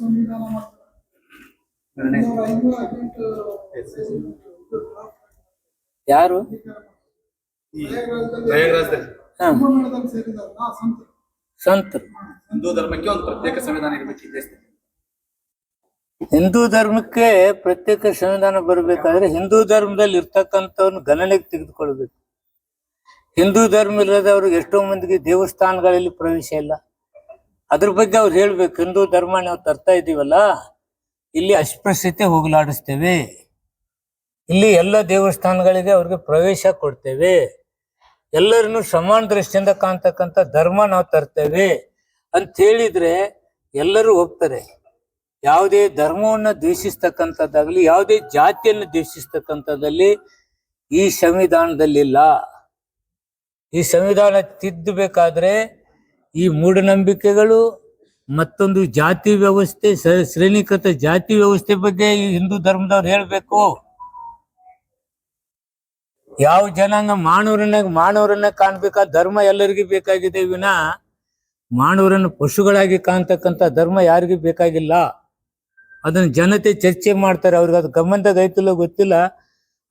ಸಂವಿಧಾನ ಯಾರು ಸಂತ. ಸಂತರು ಹಿಂದೂ ಧರ್ಮಕ್ಕೆ ಒಂದು ಪ್ರತ್ಯೇಕ ಸಂವಿಧಾನ ಇರಬೇಕು ಹಿಂದೂ ಧರ್ಮಕ್ಕೆ ಪ್ರತ್ಯೇಕ ಸಂವಿಧಾನ ಬರಬೇಕಾದ್ರೆ ಹಿಂದೂ ಧರ್ಮದಲ್ಲಿ ಇರ್ತಕ್ಕಂಥವ್ರನ್ನ ಗಣನೆಗೆ ತೆಗೆದುಕೊಳ್ಬೇಕು. ಹಿಂದೂ ಧರ್ಮ ಇಲ್ಲದವ್ರಿಗೆ ಎಷ್ಟೋ ಮಂದಿಗೆ ದೇವಸ್ಥಾನಗಳಲ್ಲಿ ಪ್ರವೇಶ ಇಲ್ಲ. ಅದ್ರ ಬಗ್ಗೆ ಅವ್ರು ಹೇಳ್ಬೇಕು. ಹಿಂದೂ ಧರ್ಮ ನಾವು ತರ್ತಾ ಇದೀವಲ್ಲ ಇಲ್ಲಿ ಅಸ್ಪೃಶ್ಯತೆ ಹೋಗಲಾಡಿಸ್ತೇವೆ. ಇಲ್ಲಿ ಎಲ್ಲ ದೇವಸ್ಥಾನಗಳಿಗೆ ಅವ್ರಿಗೆ ಪ್ರವೇಶ ಕೊಡ್ತೇವೆ. ಎಲ್ಲರನ್ನು ಸಮಾನ ದೃಷ್ಟಿಯಿಂದ ಕಾಣ್ತಕ್ಕಂಥ ಧರ್ಮ ನಾವು ತರ್ತೇವೆ ಅಂತ ಹೇಳಿದ್ರೆ ಎಲ್ಲರೂ ಹೋಗ್ತಾರೆ ಯಾವುದೇ ಧರ್ಮವನ್ನು ದ್ವೇಷಿಸ್ತಕ್ಕಂಥದ್ದಾಗಲಿ, ಯಾವುದೇ ಜಾತಿಯನ್ನು ದ್ವೇಷಿಸ್ತಕ್ಕಂಥದ್ದಲ್ಲಿ ಈ ಸಂವಿಧಾನದಲ್ಲಿಲ್ಲ. ಈ ಸಂವಿಧಾನ ತಿದ್ದಬೇಕಾದ್ರೆ ಈ ಮೂಢನಂಬಿಕೆಗಳು ಮತ್ತೊಂದು ಜಾತಿ ವ್ಯವಸ್ಥೆ ಶ್ರೇಣೀಕೃತ ಜಾತಿ ವ್ಯವಸ್ಥೆ ಬಗ್ಗೆ ಈ ಹಿಂದೂ ಧರ್ಮದವ್ರು ಹೇಳ್ಬೇಕು. ಯಾವ ಜನಾಂಗ ಮಾನವರನ್ನ ಮಾನವರನ್ನ ಕಾಣ್ಬೇಕಾ? ಧರ್ಮ ಎಲ್ಲರಿಗೂ ಬೇಕಾಗಿದೆ ವಿನ ಮಾನವರನ್ನ ಪಶುಗಳಾಗಿ ಕಾಣ್ತಕ್ಕಂಥ ಧರ್ಮ ಯಾರಿಗೂ ಬೇಕಾಗಿಲ್ಲ. ಅದನ್ನ ಜನತೆ ಚರ್ಚೆ ಮಾಡ್ತಾರೆ. ಅವ್ರಿಗೆ ಅದು ಗಮನದಾಗ ಐತಿಲ್ಲ ಗೊತ್ತಿಲ್ಲ.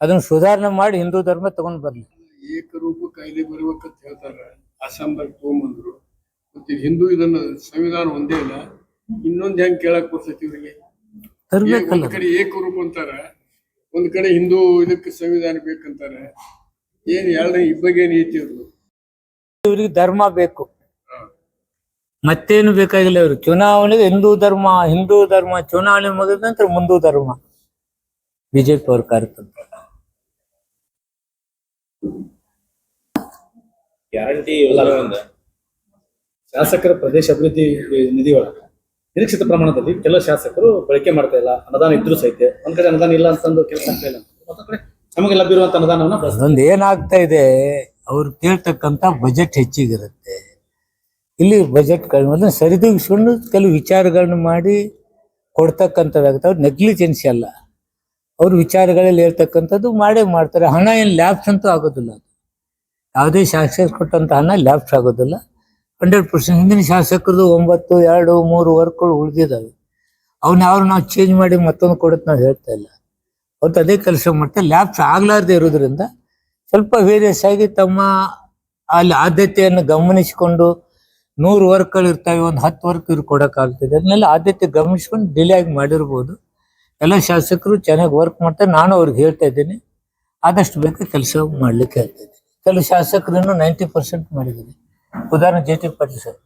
ಅದನ್ನ ಸುಧಾರಣೆ ಮಾಡಿ ಹಿಂದೂ ಧರ್ಮ ತಗೊಂಡ್ ಬರ್ಲಿ. ಏಕರೂಪ ಕಾಯ್ದೆ ಬರ್ಬೇಕಂತ ಹೇಳ್ತಾರೆ. ಅಸಂಬರ್ ತಗೊಂಬಂದ್ರು. ಮತ್ತೆ ಹಿಂದೂ ಇದನ್ನ ಸಂವಿಧಾನ ಒಂದೇ ಇಲ್ಲ. ಇನ್ನೊಂದ್ ಹೆಂಗ್ ಕೇಳಕ್ ಬರ್ತೈತಿ ಇವ್ರಿಗೆ ತರ್ಬೇಕಲ್ಲ ಒಂದ್ ಕಡೆ ಏಕರೂಪ ಅಂತಾರ. ಒಂದ್ ಕಡೆ ಹಿಂದೂ ಇದಕ್ಕೆ ಸಂವಿಧಾನ ಬೇಕಂತಾರ. ಏನ್ ಎರಡು ಇಬ್ಬಗೆ ನೀತಿ ಅವ್ರು ಇವ್ರಿಗೆ ಧರ್ಮ ಬೇಕು. ಮತ್ತೇನು ಬೇಕಾಗಿಲ್ಲ ಇವರು ಚುನಾವಣೆ ಹಿಂದೂ ಧರ್ಮ ಹಿಂದೂ ಧರ್ಮ ಚುನಾವಣೆ ಮುಗಿದ ನಂತರ ಮುಂದೂ ಧರ್ಮ. ಬಿಜೆಪಿ ಅವ್ರ ಕಾರ್ಯತಂತ್ರ ಗ್ಯಾರಂಟಿ ಯೋಜನೆಗಳಿಂದ ಶಾಸಕರ ಪ್ರದೇಶ ಅಭಿವೃದ್ಧಿ ನಿಧಿ ಒಳಗೆ. ನಿರೀಕ್ಷಿತ ಪ್ರಮಾಣದಲ್ಲಿ ಕೆಲವು ಶಾಸಕರು ಬಳಕೆ ಮಾಡ್ತಾ ಇಲ್ಲ ಅನುದಾನ ಇದ್ರೂ ಸಹಿತ. ಒಂದ್ ಕಡೆ ಅನುದಾನ ಇಲ್ಲ ಅಂತಂದು ಕೆಲಸ ಇಲ್ಲ. ನಮಗೆ ಲಭ್ಯವಂತ ಅನುದಾನವನ್ನ. ಅದೊಂದು ಏನಾಗ್ತಾ ಇದೆ, ಅವ್ರು ಕೇಳ್ತಕ್ಕಂಥ ಬಜೆಟ್ ಹೆಚ್ಚಿಗಿರುತ್ತೆ. ಇಲ್ಲಿ ಬಜೆಟ್ ಕಡಿಮೆ ಸರಿದುಗಿಸ್ಕೊಂಡು ಕೆಲವು ವಿಚಾರಗಳನ್ನ ಮಾಡಿ ಕೊಡ್ತಕ್ಕಂಥದ್ದಾಗುತ್ತೆ. ಅವ್ರು ನೆಗ್ಲಿಜೆನ್ಸಿ ಅಲ್ಲ. ಅವ್ರ ವಿಚಾರಗಳಲ್ಲಿ ಹೇಳ್ತಕ್ಕಂಥದ್ದು ಮಾಡೇ ಮಾಡ್ತಾರೆ. ಹಣ ಏನು ಲ್ಯಾಪ್ಸ್ ಅಂತೂ ಆಗೋದಿಲ್ಲ ಯಾವುದೇ ಶಾಸಕರು ಕೊಟ್ಟಂತ ಹಣ ಲ್ಯಾಪ್ಸ್ ಆಗೋದಿಲ್ಲ. Hundred percent. ಹಿಂದಿನ ಶಾಸಕರದು ಒಂಬತ್ತು, ಎರಡು, ಮೂರು ವರ್ಕ್ಗಳು ಉಳಿದಿದ್ದಾವೆ. ಅವನ್ನ ಯಾರು ನಾವು ಚೇಂಜ್ ಮಾಡಿ ಮತ್ತೊಂದು ಕೊಡೋದು ನಾವು ಹೇಳ್ತಾ ಇಲ್ಲ. ಅವತ್ತು ಅದೇ ಕೆಲಸ ಮಾಡ್ತಾರೆ ಲ್ಯಾಬ್ಸ್ ಆಗ್ಲಾರ್ದೆ ಇರೋದ್ರಿಂದ ಸ್ವಲ್ಪ ವೇರಿಯಸ್ ಆಗಿ ತಮ್ಮ ಅಲ್ಲಿ ಆದ್ಯತೆಯನ್ನು ಗಮನಿಸಿಕೊಂಡು ನೂರು ವರ್ಕ್ಗಳು ಇರ್ತವೆ, ಒಂದು ಹತ್ತು ವರ್ಕ್ ಇವ್ರು ಕೊಡೋಕ್ಕಾಗ್ತದೆ ಅದನ್ನೆಲ್ಲ ಆದ್ಯತೆ ಗಮನಿಸ್ಕೊಂಡು ಡಿಲೇ ಆಗಿ ಮಾಡಿರ್ಬೋದು. ಎಲ್ಲ ಶಾಸಕರು ಚೆನ್ನಾಗಿ ವರ್ಕ್ ಮಾಡ್ತಾರೆ. ನಾನು ಅವ್ರಿಗೆ ಹೇಳ್ತಾ ಇದ್ದೀನಿ, ಆದಷ್ಟು ಬೇಗ ಕೆಲಸ ಮಾಡ್ಲಿಕ್ಕೆ ಹೇಳ್ತಾ ಇದ್ದೀನಿ. ಕೆಲವು ಶಾಸಕರನ್ನು ನೈಂಟಿ ಪರ್ಸೆಂಟ್ ಮಾಡಿದ್ದಾರೆ ఉదాహరణ జీటీ పట్టి సార్.